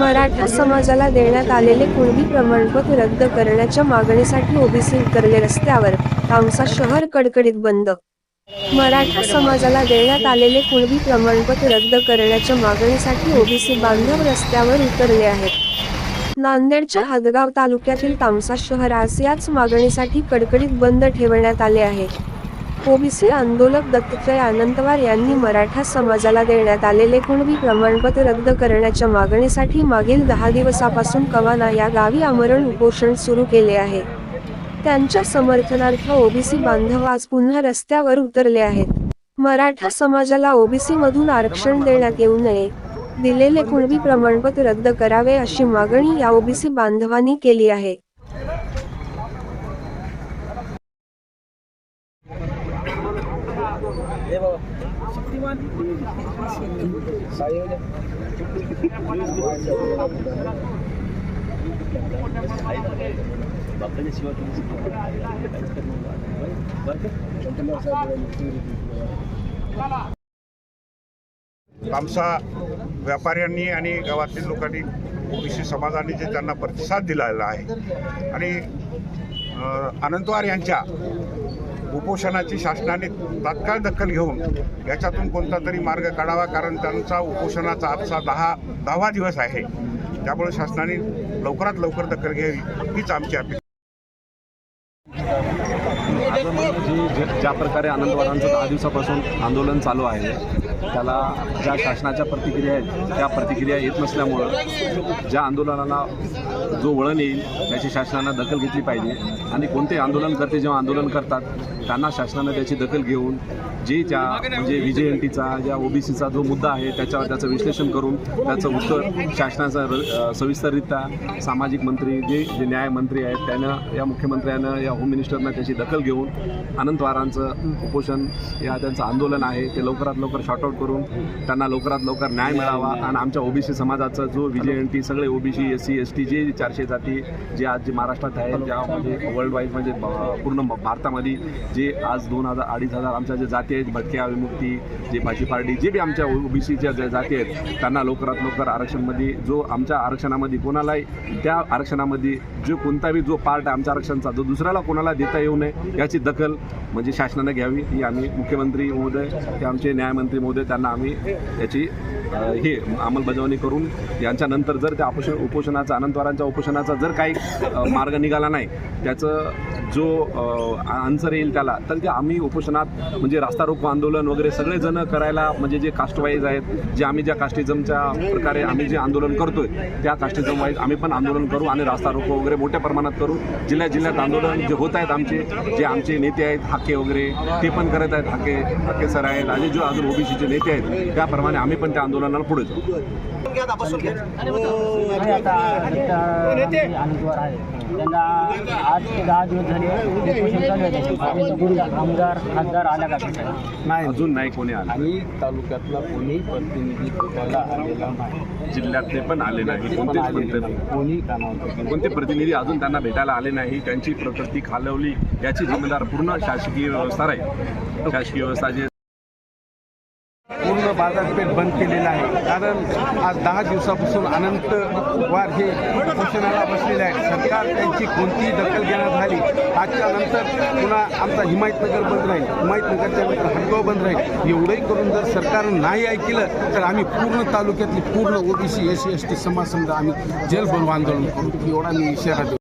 मराठा समाजाला देण्यात आलेले कुणबी प्रमाणपत्र रद्द करण्याच्या मागणीसाठी ओबीसी उतरले रस्त्यावर. तामसा शहर कडकडीत बंद. मराठा समाजाला देण्यात आलेले कुणबी प्रमाणपत्र रद्द करण्याच्या मागणीसाठी ओबीसी बांधव रस्त्यावर उतरले आहेत. नांदेडच्या हदगाव तालुक्यातील तामसा शहर आज याच मागणीसाठी कडकडीत बंद ठेवण्यात आले आहे. ओबीसी आंदोलक दत्तात्रय आनंदवार यांनी मराठा समाजाला देण्यात आलेले कुणबी प्रमाणपत्र रद्द करण्याच्या मागणीसाठी मागील दहा दिवसापासून कवाना या गावी आमरण उपोषण सुरू केले आहे. त्यांच्या समर्थनार्थ ओबीसी बांधव आज पुन्हा रस्त्यावर उतरले आहेत. मराठा समाजाला ओबीसी मधून आरक्षण देण्यात येऊ नये. दिलेले कुणबी प्रमाणपत्र रद्द करावे अशी मागणी या ओबीसी बांधवांनी केली आहे. आमचा व्यापाऱ्यांनी आणि गावातील लोकांनी ओबीसी समाजाने जे त्यांना प्रतिसाद दिलेला आहे. आणि अनंतवार यांच्या उपोषणाची शासनाने तात्काळ दखल घेऊन याच्यातून कोणता तरी मार्ग काढावा कारण त्यांचा उपोषणाचा आजचा दहा दहावा दिवस आहे. त्यामुळे शासनाने लवकरात लवकर दखल घ्यावी हीच आमची अपेक्षा. जी जे- ज्या प्रकारे आनंदवाडांचं दहा दिवसापासून आंदोलन चालू आहे त्याला ज्या शासनाच्या प्रतिक्रिया आहेत त्या प्रतिक्रिया येत नसल्यामुळं ज्या आंदोलनाला जो वळण येईल त्याची शासनानं दखल घेतली पाहिजे. आणि कोणते आंदोलनकर्ते जेव्हा आंदोलन करतात त्यांना शासनानं त्याची दखल घेऊन जे त्या म्हणजे व्हीजेएनटीचा ज्या ओबीसीचा जो मुद्दा आहे त्याच्यावर त्याचं विश्लेषण करून त्याचं उत्तर शासनाचं र- सविस्तररित्या सामाजिक मंत्री जे जे न्यायमंत्री आहेत त्यानं या मुख्यमंत्र्यानं या होम मिनिस्टरनं त्याची दखल घेऊन अनंतवारांचं उपोषण या त्यांचं आंदोलन आहे ते लवकरात लवकर शॉर्ट आउट करून त्यांना लवकरात लवकर न्याय मिळावा. आणि आमच्या ओबीसी समाजाचा जो व्हीजेएनटी सगळे OBC S C S T जे चारशे जाती जे आज जे महाराष्ट्रात आहेत ज्यामध्ये वर्ल्ड वाईड म्हणजे, म्हणजे पूर्ण भारतामध्ये जे आज दोन हजार अडीच हजार आमच्या जे जाती आहेत भटक्या विमुक्ती जे भाजी पार्टी जे बी आमच्या ओबीसीच्या ज्या जाती आहेत त्यांना लवकरात लवकर आरक्षणमध्ये जो आमच्या आरक्षणामध्ये कोणालाही त्या आरक्षणामध्ये जो कोणताही जो पार्ट आहे आमच्या आरक्षणाचा जो दुसऱ्याला कोणाला देता येऊ नये याची दखल म्हणजे शासनानं घ्यावी ही आम्ही मुख्यमंत्री महोदय ते आमचे न्यायमंत्री महोदय त्यांना आम्ही याची हे अंमलबजावणी करून यांच्यानंतर जर त्या उपोषण उपोषणाचा अनंतवारांच्या उपोषणाचा जर काही मार्ग निघाला नाही त्याचं जो आन्सर येईल त्याला तर ते आम्ही उपोषणात म्हणजे रास्ता रोको आंदोलन वगैरे सगळेजण करायला म्हणजे जे कास्टवाईज आहेत जे आम्ही ज्या कास्टिझमच्या प्रकारे आम्ही जे आंदोलन करतोय त्या कास्टिझम वाईज आम्ही पण आंदोलन करू आणि रास्ता रोको वगैरे मोठ्या प्रमाणात करू जिल्ह्यात जिल्ह्यात आंदोलन जे होत आहेत आमचे जे आमचे नेते आहेत हाके वगैरे ते पण करत आहेत हाके हाके सर आहेत आणि जो अजून ओबीसीचे नेते आहेत त्याप्रमाणे आम्ही पण त्या आंदोलनाला पुढे जाऊ त्यांना आठ ते दहा दिवस झाले उपोषण चालू आहे. आमदार खासदार आल्या का भेटायला? नाही. अजून नाही कोणी आलं. आणि तालुक्यातला कोणी प्रतिनिधी भेटायला आलेला नाही. जिल्ह्यातले पण आले नाही. आलेला प्रतिनिधी नाही. कोणी कानावर कोणते प्रतिनिधी अजून त्यांना भेटायला आले नाही. त्यांची प्रकृती खालवली. याची जिम्मेदार पूर्ण शासकीय व्यवस्था राहील. शासकीय व्यवस्था जे बाजारपेठ बंद केलेलं आहे. कारण आज दहा दिवसापासून अनंत वार हे उपोषणाला बसलेले आहेत सरकार त्यांची कोणतीही दखल घेण्यात झाली आजच्या नंतर पुन्हा आमचा हिमायतनगर बंद राहील. हिमायतनगरच्या नंतर हदगाव बंद राहील. एवढंही करून जर सरकारनं नाही ऐकलं तर आम्ही पूर्ण तालुक्यातली पूर्ण OBC S C S T समाज समजा आम्ही जेल बनवा आंदोलन करू. एवढा मी इशारा देऊ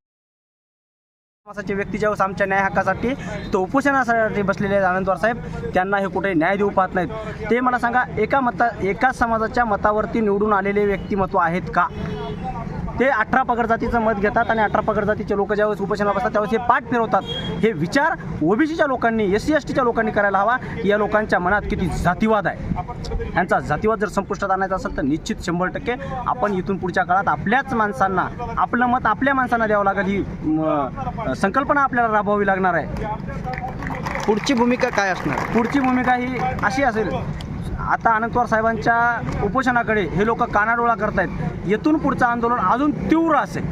समाजाचे व्यक्ती ज्यावेळेस आमच्या न्याय हक्कासाठी तो उपोषणासाठी बसलेले आहेत आनंदवार साहेब त्यांना हे कुठे न्याय देऊ पाहत नाहीत. ते मला सांगा एका मता एकाच समाजाच्या मतावरती निवडून आलेले व्यक्तिमत्व आहेत का? ते अठरा पगड जातीचं मत घेतात आणि अठरा पगड जातीचे लोक ज्यावेळेस उपोषणाला बसतात त्यावेळेस हे पाठ फिरवतात. हे विचार ओबीसीच्या लोकांनी एस सी एस टीच्या लोकांनी करायला हवा. की या लोकांच्या मनात किती जातीवाद आहे. यांचा जातीवाद जर संपुष्टात आणायचा असेल तर निश्चित शंभर टक्के आपण इथून पुढच्या काळात आपल्याच माणसांना आपलं मत आपल्या माणसांना द्यावं लागेल ही संकल्पना आपल्याला राबवावी लागणार आहे. पुढची भूमिका काय असणार? पुढची भूमिका ही अशी असेल आता अनंतवार साहेबांच्या उपोषणाकडे हे लोक कानाडोळा करत आहेत येथून पुढचं आंदोलन अजून तीव्र असेल.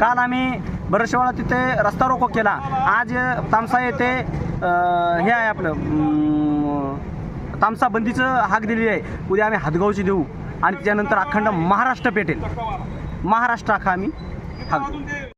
काल आम्ही बऱ्याचशा वेळा तिथे रस्ता रोको केला. आज तामसा येथे हे आहे आपलं तामसा बंदीचं हाक दिलेली आहे. उद्या आम्ही हातगावची देऊ. आणि त्यानंतर अखंड महाराष्ट्र पेटेल. महाराष्ट्र हा आम्ही हाक देऊ.